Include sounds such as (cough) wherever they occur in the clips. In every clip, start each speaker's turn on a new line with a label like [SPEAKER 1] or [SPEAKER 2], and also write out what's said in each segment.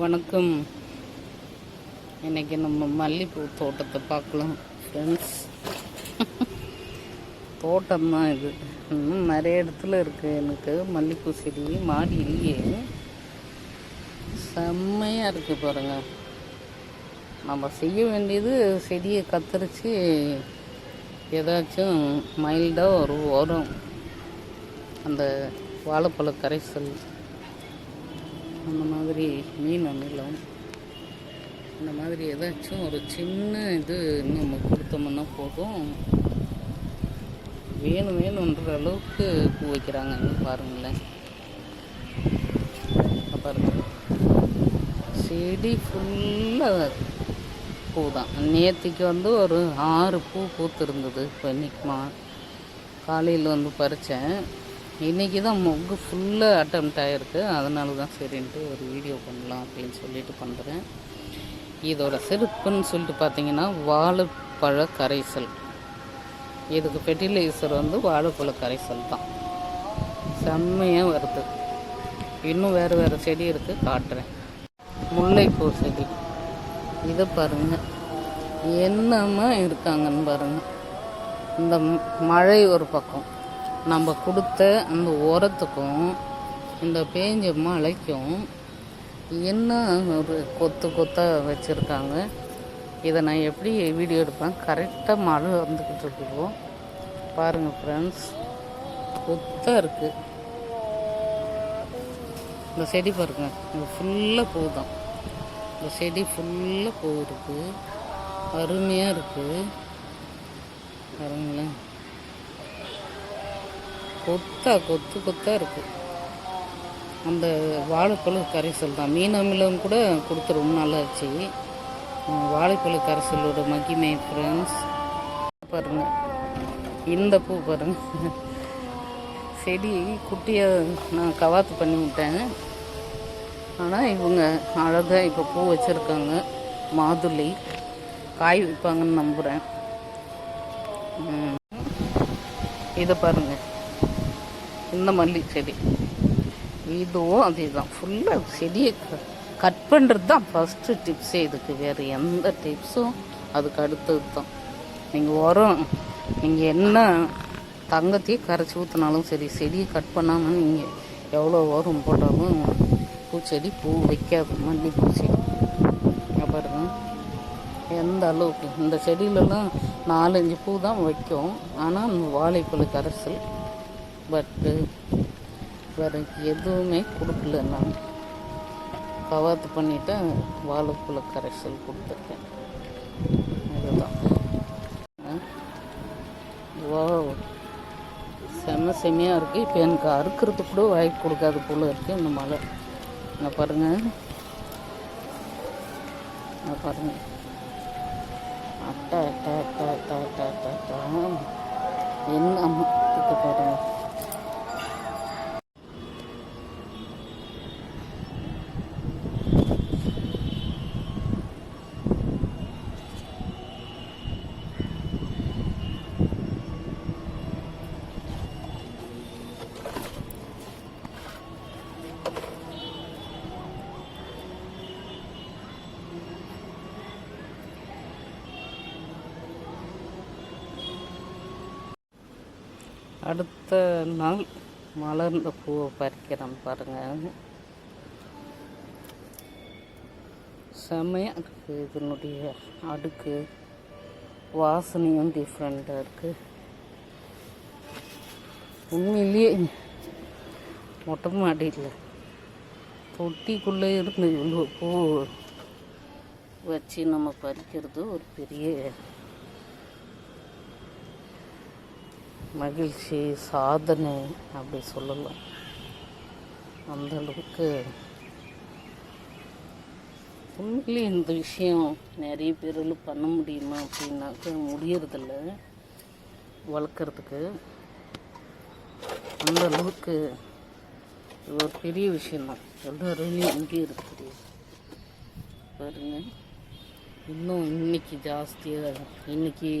[SPEAKER 1] வணக்கம். இன்றைக்கி நம்ம மல்லிகைப்பூ தோட்டத்தை பார்க்கலாம் ஃப்ரெண்ட்ஸ் (laughs) தோட்டம் தான் இது. இன்னும் நிறைய இடத்துல இருக்குது எனக்கு மல்லிகைப்பூ செடி மாடியிலேயே செம்மையாக இருக்குது பாருங்கள் நம்ம செய்ய வேண்டியது செடியை கத்தரிச்சு ஏதாச்சும் மைல்டாக ஒரு உரம் அந்த வாழைப்பழ கரைசல் அந்த மாதிரி மீன் அமிலம் இந்த மாதிரி ஏதாச்சும் ஒரு சின்ன இது நம்ம கொடுத்தோம்னா போதும். வேணும் வேணுன்ற அளவுக்கு பூ வைக்கிறாங்க. பாருங்களேன். இங்க பாருங்க. செடி ஃபுல்லாக பூ தான் நேற்றுக்கு வந்து ஒரு ஆறு பூ பூத்திருந்தது. இப்போ இன்றைக்குமா காலையில் வந்து பறித்தேன் இன்றைக்கி தான் மொக்கு ஃபுல்லாக அட்டம்ப்ட் ஆகிருக்கு அதனால தான் சரின்ட்டு ஒரு வீடியோ பண்ணலாம் அப்படின்னு சொல்லிட்டு பண்ணுறேன் இதோட சிறப்புன்னு சொல்லிட்டு பார்த்தீங்கன்னா வாழைப்பழ கரைசல். இதுக்கு ஃபெர்டிலைசர் வந்து வாழைப்பழ கரைசல் தான். செம்மையாக வருது. இன்னும் வேறு வேறு செடி இருக்குது காட்டுறேன். முல்லைப்பூ செடி. இதை பாருங்கள் என்னம்மா இருக்காங்கன்னு பாருங்கள் இந்த மழை ஒரு பக்கம். நம்ம கொடுத்த அந்த உரத்துக்கும் இந்த பேஞ்ச மழைக்கும் என்ன ஒரு கொத்து கொத்தாக வச்சுருக்காங்க. இதை நான் எப்படி வீடியோ எடுப்பேன்? கரெக்டாக மழை வந்துக்கிட்டு இருக்கோம் பாருங்கள் ஃப்ரெண்ட்ஸ் கொத்தாக இருக்குது இந்த செடி பாருங்க இது ஃபுல்லாக பூ தான் இந்த செடி ஃபுல்லாக பூ இருக்குது அருமையாக இருக்குது பாருங்களேன். கொத்தா கொத்து கொத்தா இருக்கு அந்த வாழைப்பழ கரைசல் தான். மீன் அமிலம் கூட கொடுத்து ரொம்ப நாளாச்சு வாழைப்பழ கரைசலோட மகிமை ஃப்ரெண்ட்ஸ் பாருங்க. இந்த பூ பாருங்க. செடி குட்டியை நான் கவாத்து பண்ணி விட்டேன். ஆனால் இவங்க அழகாக இப்போ பூ வச்சுருக்காங்க. மாதுளை. காய் வைப்பாங்கன்னு நம்புகிறேன் இதை பாருங்கள் இந்த மல்லி செடி. இதுவும் அதே தான் ஃபுல்லாக செடியை கட் பண்ணுறது தான் ஃபஸ்ட்டு டிப்ஸே இதுக்கு வேறு எந்த டிப்ஸும் அதுக்கு அடுத்தது தான் நீங்கள் உரம் நீங்கள் என்ன தங்கத்தையே கரைச்சி ஊற்றினாலும் சரி செடியை கட் பண்ணாமல் நீங்கள் எவ்வளோ உரம் போட்டாலும் பூச்செடி பூ வைக்காது. மல்லி பூச்செடி அப்புறம் பாருங்க. எந்த அளவுக்கு? இந்த செடியிலலாம் நாலஞ்சு பூ தான் வைக்கும். ஆனால் வாழைப்பழ கரைசல் பட்டு uh, வேறு எதுவுமே கொடுக்கல நான். கவாத்து பண்ணிவிட்டு வாழைப்பழ கரைசல் கொடுத்துருக்கேன். அதுதான் வா. செம செமையாக இருக்குது இப்போ எனக்கு அறுக்கிறதுக்கு கூட வாய்ப்பு கொடுக்காது போல் இருக்குது இந்த மழை. நான் பாருங்கள் நான் பாருங்கள் அட்டா அட்டா அட்டா அட்டா அட்டா அட்டா என்ன அம்மாத்துக்கு அடுத்த நாள் மலர்ந்த பூவை பறிக்கிறேன் பாருங்கள் செம்மையாக இருக்குது இதனுடைய அடுக்கு. வாசனையும் டிஃப்ரெண்ட்டாக இருக்குது உண்மையிலேயே மொட்டை மாடியில் தொட்டிக்குள்ளே இருந்து இவ்வளோ பூ வச்சு நம்ம பறிக்கிறது ஒரு பெரிய மகிழ்ச்சி சாதனை அப்படி சொல்லலாம். அந்த அளவுக்கு உண்மையிலே இந்த விஷயம் நிறைய பேரில் பண்ண முடியுமா அப்படின்னாக்க முடியறதில்ல. வளர்க்குறதுக்கு அந்த அளவுக்கு இது ஒரு பெரிய விஷயம்தான். எல்லோருமே இங்கே இருக்குது பாருங்க. இன்னும் இன்னைக்கு ஜாஸ்தியாக இன்னைக்கு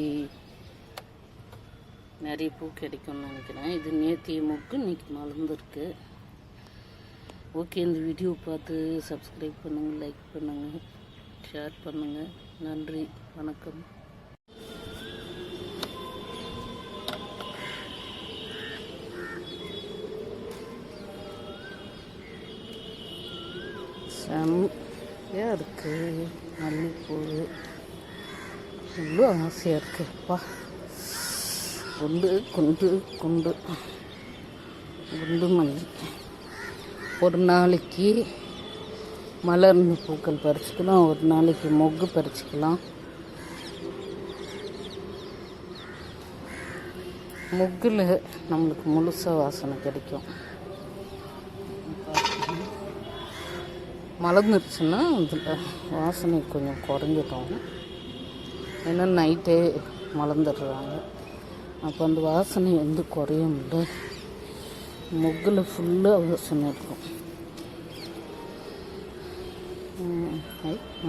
[SPEAKER 1] நிறைய பூ கிடைக்கும்னு நினைக்கிறேன். இது நேத்திய மூக்கு இன்னைக்கு மலர்ந்துருக்கு. ஓகே இந்த வீடியோ பார்த்து சப்ஸ்கிரைப் பண்ணுங்கள் லைக் பண்ணுங்கள் ஷேர் பண்ணுங்கள் நன்றி வணக்கம். செம்மையாக இருக்குது மல்லிகைப்பூ இவ்வளோ ஆசையாக இருக்குப்பா. குண்டு குண்டு குண்டு. குண்டு மல்லி. ஒரு நாளைக்கு மலர் பூக்கள் பறிச்சுக்கலாம் ஒரு நாளைக்கு மொக்கு பறிச்சுக்கலாம். முகில் நம்மளுக்கு முழுசாக வாசனை கிடைக்கும். மலர்ந்துருச்சுன்னா அதில் வாசனை கொஞ்சம் குறைஞ்சிடும். ஏன்னா நைட்டே மலர்ந்துடுறாங்க. அப்போ அந்த வாசனை வந்து குறையும் இல்லை முகில் ஃபுல்லாக வாசனை இருக்கும்.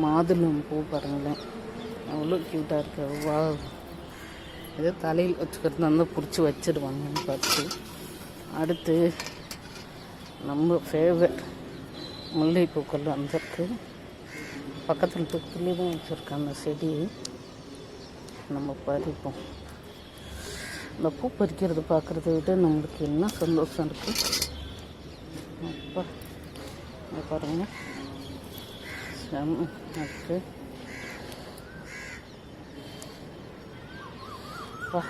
[SPEAKER 1] மாதுளம் பூ பாருங்களேன். அவ்வளோ க்யூட்டாக இருக்கு. வா ஏதோ தலையில் வச்சுக்கிறது வந்து பிடிச்சி வச்சிடுவாங்கன்னு பார்த்து. அடுத்து நம்ம ஃபேவரட் முல்லைப்பூக்கள் வந்திருக்கு. பக்கத்தில் பக்கத்துலேயே தான் வச்சுருக்கேன் அந்த செடி. நம்ம பறிப்போம். இந்த பூ பறிக்கிறது பார்க்குறத விட நம்மளுக்கு என்ன சந்தோஷம் இருக்குது அப்பா இங்க பாருங்க. செம் இருக்கு அப்பா.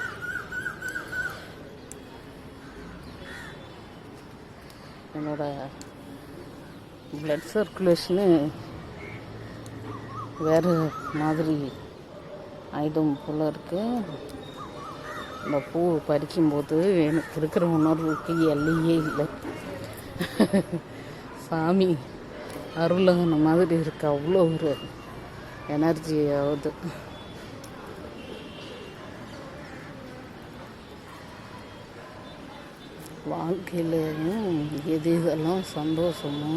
[SPEAKER 1] என்னோட பிளட் சர்க்குலேஷனு வேறு மாதிரி ஆயுதம் போல் இருக்குது இந்த பூ பறிக்கும்போது எனக்கு இருக்கிற உணர்வுக்கு எல்லையே இல்லை. சாமி அருளகன மாதிரி இருக்கு. அவ்வளோ ஒரு எனர்ஜி ஆகுது. வாழ்க்கையிலையும் எது இதெல்லாம் சந்தோஷமோ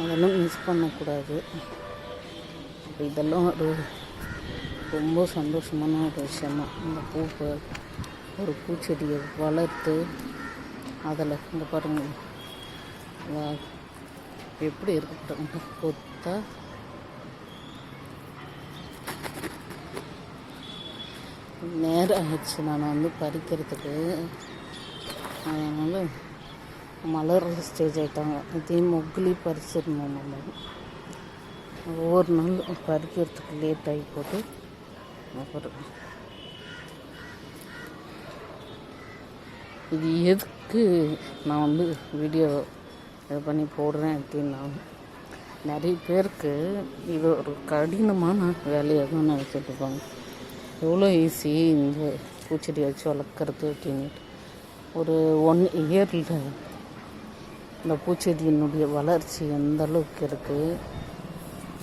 [SPEAKER 1] அதெல்லாம் மிஸ் பண்ணக்கூடாது. இதெல்லாம் ஒரு ரொம்ப சந்தோஷமான ஒரு விஷயமா. இந்த பூ ஒரு பூச்செடியை வளர்த்து அதில் இந்த பாருங்கள் எப்படி இருக்கட்டும் கொத்தா நேரம் ஆச்சு நான் வந்து பறிக்கிறதுக்கு. அதனால் மலர் ஸ்டேஜ் ஆகிட்டாங்க இதையும் மொக்கிலி பறிச்சிருந்தோம் நம்ம. ஒவ்வொரு நாள் பறிக்கிறதுக்கு லேட் ஆகி போட்டு இது எதுக்கு நான் வந்து வீடியோ இது பண்ணி போடுறேன் அப்படின்னா நிறைய பேருக்கு இது ஒரு கடினமான வேலையாக தான் நினச்சிட்டு இருப்பாங்க எவ்வளோ ஈஸி இந்த பூச்செடி வச்சு வளர்க்குறது அப்படின்ட்டு ஒரு ஒன் இயரில் இந்த பூச்செடியினுடைய வளர்ச்சி எந்த அளவுக்கு இருக்குது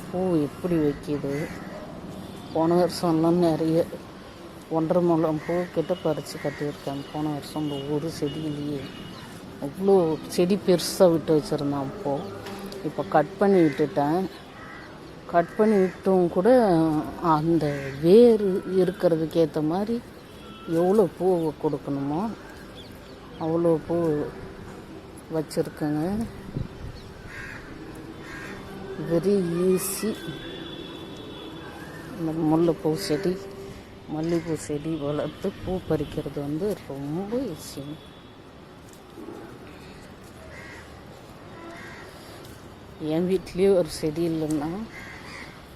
[SPEAKER 1] பூ எப்படி வைக்கிது? போன வருஷம்லாம் நிறைய ஒன்றரை மூலம் பூ கிட்ட பறித்து கட்டியிருக்கேன். போன வருஷம் இந்த ஒரு செடியிலேயே அவ்வளோ செடி பெருசாக விட்டு வச்சுருந்தேன் அப்போது இப்போ கட் பண்ணி விட்டுட்டேன். கட் பண்ணி விட்டும் கூட அந்த வேர் இருக்கிறதுக்கு ஏற்ற மாதிரி எவ்வளோ பூ கொடுக்கணுமோ அவ்வளோ பூ வச்சுருக்கேங்க. வெரி ஈஸி இந்த முல்லைப்பூ செடி மல்லிகைப்பூ செடி வளர்த்து பூ பறிக்கிறது வந்து ரொம்ப விஷயம். என் வீட்லேயே ஒரு செடி இல்லைன்னா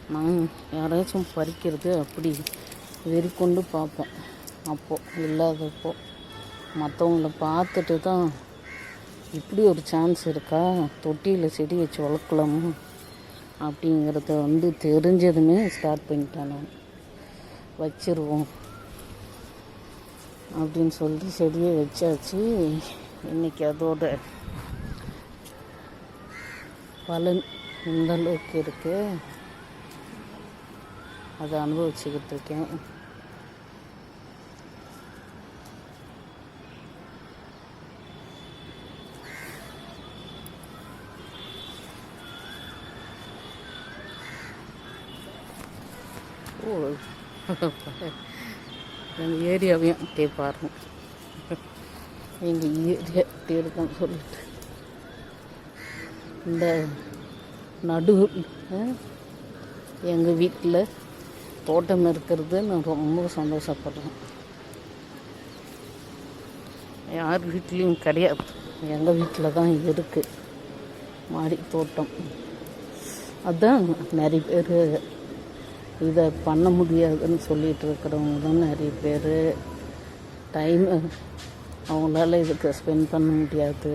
[SPEAKER 1] நான் யாராச்சும் பறிக்கிறது அப்படி வெறிக்கொண்டு பார்ப்போம். அப்போது இல்லாதப்போ. மற்றவங்கள பார்த்துட்டு தான் இப்படி ஒரு சான்ஸ் இருக்கா? தொட்டியில் செடி வச்சு வளர்க்கலாமா? அப்படிங்கிறத வந்து தெரிஞ்சதுமே ஸ்டார்ட் பண்ணிட்டேன் நான். வச்சிருவோம். அப்படின்னு சொல்லிட்டு செடியை வச்சாச்சு. இன்னைக்கு அதோட பலன் இந்த அளவுக்கு இருக்குது அதை அனுபவிச்சுக்கிட்டு இருக்கேன். நம்ம எங்கள் ஏரியாவையும் அப்படியே பாருங்க. எங்கள் ஏரியா அப்படி சொல்லிட்டு. இந்த நடு எங்கள் வீட்டில் தோட்டம் இருக்கிறது நான் ரொம்ப சந்தோஷப்படுறேன். யார் வீட்லேயும் கிடையாது. எங்கள் வீட்டில் தான் இருக்குது மாடி தோட்டம். அதுதான் நிறைய பேர் இதை பண்ண முடியாதுன்னு சொல்லிகிட்டு இருக்கிறவங்க தான் நிறைய பேர். டைம் அவங்களால இதுக்கு ஸ்பெண்ட் பண்ண முடியாது.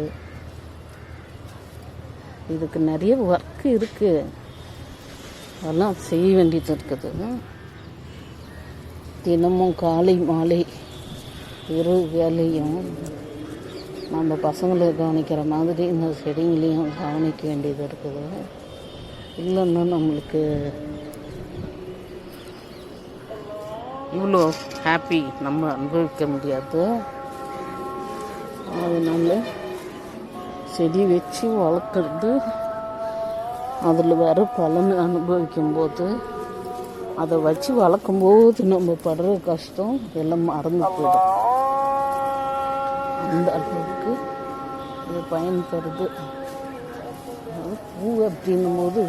[SPEAKER 1] இதுக்கு நிறைய ஒர்க்கு இருக்குது அதெல்லாம் செய்ய வேண்டியது இருக்குது. தினமும் காலை மாலை இரு வேலையும் நம்ம பசங்களை கவனிக்கிற மாதிரி இந்த செடிங்களையும் கவனிக்க வேண்டியது இருக்குது. இல்லைன்னா நம்மளுக்கு இவ்வளோ ஹாப்பி நம்ம அனுபவிக்க முடியாது. அதனால் செடி வச்சு வளர்க்குறது அதில் வர பலன் அனுபவிக்கும் போது அதை வச்சு வளர்க்கும்போது நம்ம படுற கஷ்டம் எல்லாம் மறந்து போயிடும். அந்த அளவுக்கு இது பயன் தருது பூ அப்படின்னும் போது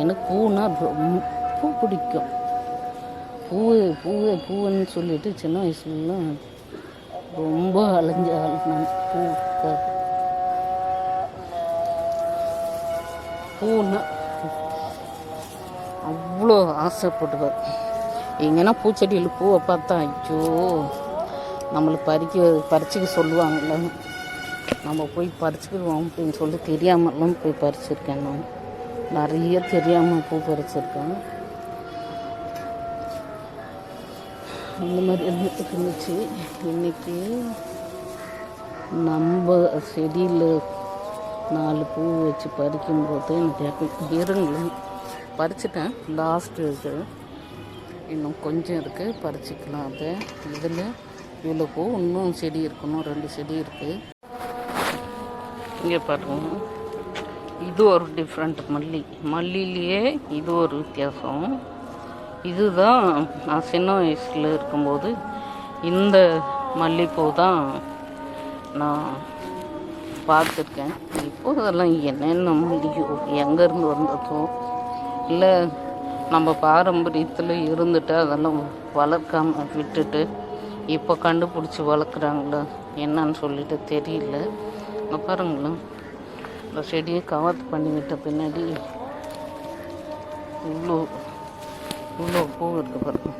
[SPEAKER 1] எனக்கு பூனா ரொம்ப பிடிக்கும். பூ பூவை பூவுன்னு சொல்லிட்டு சின்ன வயசுலலாம் ரொம்ப அலைஞ்ச ஆள் நான் பூக்காக பூன்னா அவ்வளோ ஆசைப்படுவார் எங்கன்னா பூச்செடியில் பூவை பார்த்தா ஐயோ நம்மளுக்கு பறிக்க பறிச்சுக்க சொல்லுவாங்கல்ல. நம்ம போய் பறிச்சுக்கிடுவோம் அப்படின்னு சொல்லி தெரியாமலாம் போய் பறிச்சிருக்கேன் நான். நிறைய தெரியாமல் பூ பறிச்சிருக்கேன். அந்த மாதிரி இருந்துட்டு இருந்துச்சு. இன்னைக்கு நம்ம செடியில் நாலு பூ வச்சு பறிக்கும்போது எனக்கு எப்போ இருங்களேன். பறிச்சிட்டேன். லாஸ்ட்டு இது. இன்னும் கொஞ்சம் இருக்குது பறிச்சிக்கலாம் அதை. இதில் இவ்வளோ பூ இன்னும் செடி இருக்கணும். ரெண்டு செடி இருக்குது இங்கே பாருங்க. இது ஒரு டிஃப்ரெண்ட் மல்லி. மல்லிலேயே இது ஒரு வித்தியாசம். இதுதான் நான் சின்ன வயசில் இருக்கும்போது இந்த மல்லிகைப்பூ தான் நான் பார்த்துருக்கேன். இப்போ அதெல்லாம் என்னென்ன மல்லிகையோ எங்கேருந்து வந்ததோ இல்லை நம்ம பாரம்பரியத்தில் இருந்துட்டு அதெல்லாம் வளர்க்காம விட்டுட்டு இப்போ கண்டுபிடிச்சி வளர்க்குறாங்களா என்னன்னு சொல்லிட்டு தெரியல. பாருங்களேன். இந்த செடியை கவர் பண்ணிவிட்ட பின்னாடி இவ்வளோ இவ்வளோ பூ இருக்குது பாருங்க.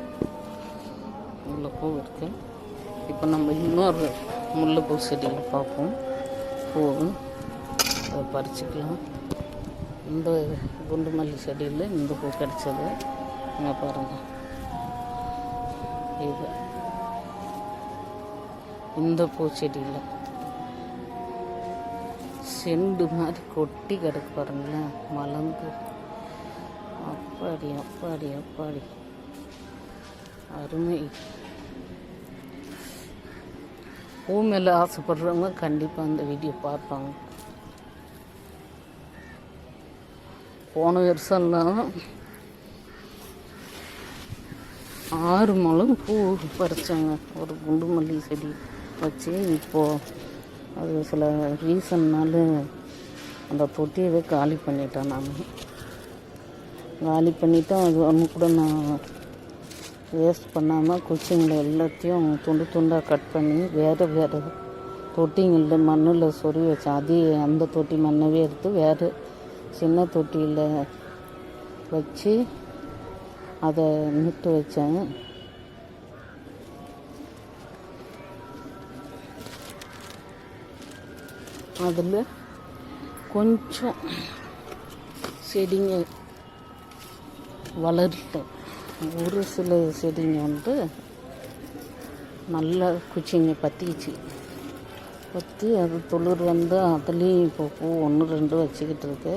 [SPEAKER 1] இவ்வளோ பூ இருக்குது இப்போ நம்ம இன்னொரு முல்லைப்பூ செடியில் பார்ப்போம். பூவும். அதை பறிச்சிக்கலாம். இந்த குண்டு மல்லி செடியில் இந்த பூ கிடச்சது. இங்கே பாருங்கள் இது. இந்த பூச்செடியில் செண்டு மாதிரி கொட்டி கிடக்கு பாருங்களேன். மலர்ந்து அப்பாடி அப்பாடி அப்பாடி அருமை. பூ மேலே ஆசைப்படுறவங்க கண்டிப்பாக அந்த வீடியோ பார்ப்பாங்க. போன வருஷம்லாம் ஆறு முழம் பூ பறித்தாங்க ஒரு குண்டு மல்லி செடி வச்சு இப்போது அது சில ரீசன்னால அந்த தொட்டியவே காலி பண்ணிட்டேன் நான். காலி பண்ணிவிட்டோம் அது ஒன்று கூட நான் வேஸ்ட் பண்ணாமல் குச்சிங்களை எல்லாத்தையும் துண்டு துண்டாக கட் பண்ணி வேறு வேறு தொட்டிங்களில் மண்ணில் சொறி வச்சேன் அதே அந்த தொட்டி மண்ணவே எடுத்து வேறு சின்ன தொட்டியில் வச்சு அதை நட்டு வச்சேன். அதில் கொஞ்சம் செடிங்க வளர்த்தேன் ஒரு சில செடிங்க வந்து நல்லா குச்சிங்க பற்றிச்சு பற்றி அது துளிர் வந்து அதுலேயும் இப்போ பூ ஒன்று ரெண்டு வச்சுக்கிட்டு இருக்கு.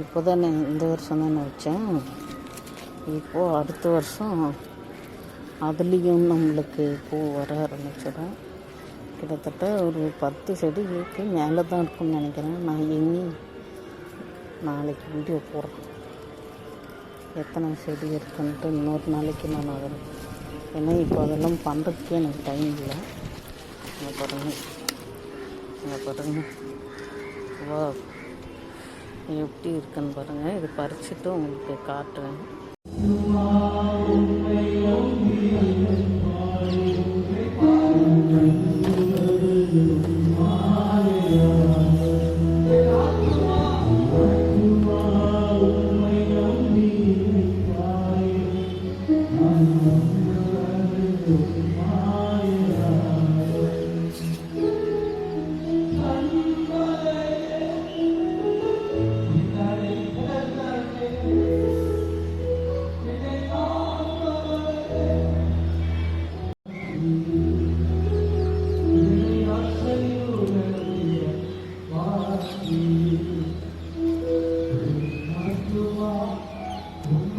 [SPEAKER 1] இப்போ தான் நான் இந்த வருஷம் தான் வச்சேன். இப்போது அடுத்த வருஷம் அதுலேயும் நம்மளுக்கு பூ வர ஆரம்பிச்சிடும். கிட்டத்தட்ட ஒரு பத்து செடிக்கு மேலே தான் இருக்கும்னு நினைக்கிறேன். நான் இனி நாளைக்கு வீடியோ போடுறேன். எத்தனை செடி இருக்குன்ட்டு இன்னொரு நாளைக்கு நான் அதை ஏன்னா இப்போ அதெல்லாம் பண்ணுறதுக்கே எனக்கு டைம் இல்லை. அங்கே பாருங்க. அங்கே பாருங்க.
[SPEAKER 2] வா. எப்படி இருக்குன்னு பாருங்கள் இது பறிச்சுட்டு உங்களுக்கு காட்டுறேன்.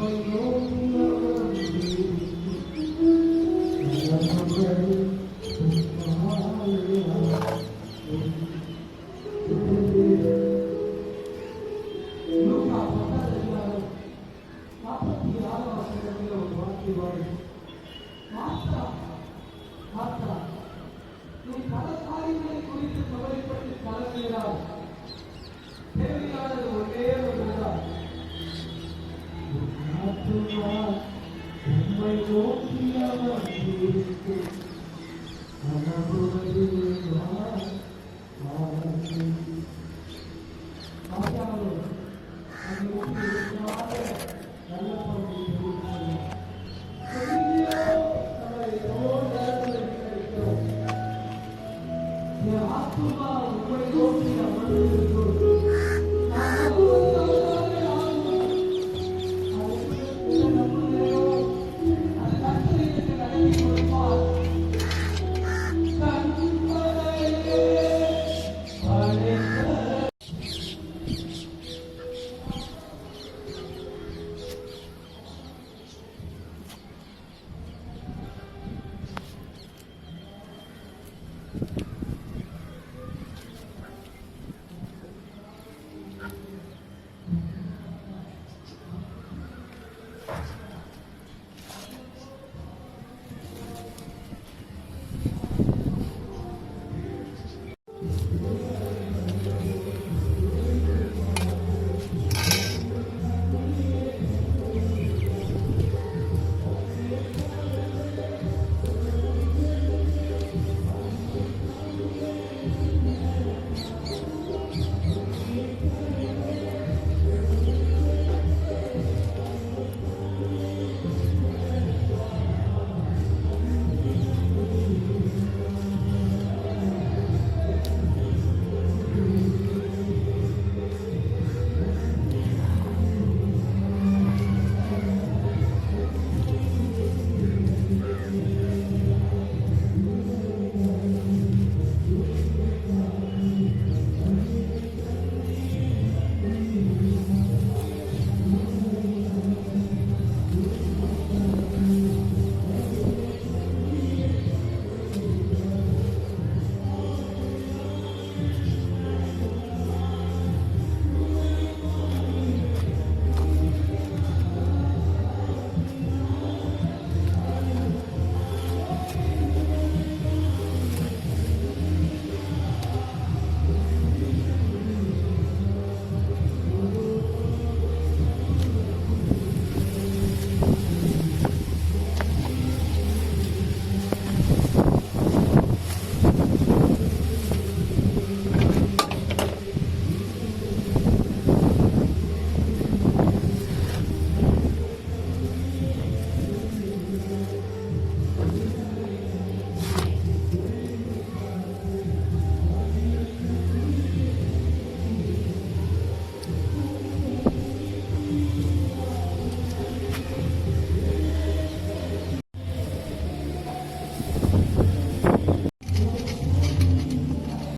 [SPEAKER 2] Those no. I'm not your you.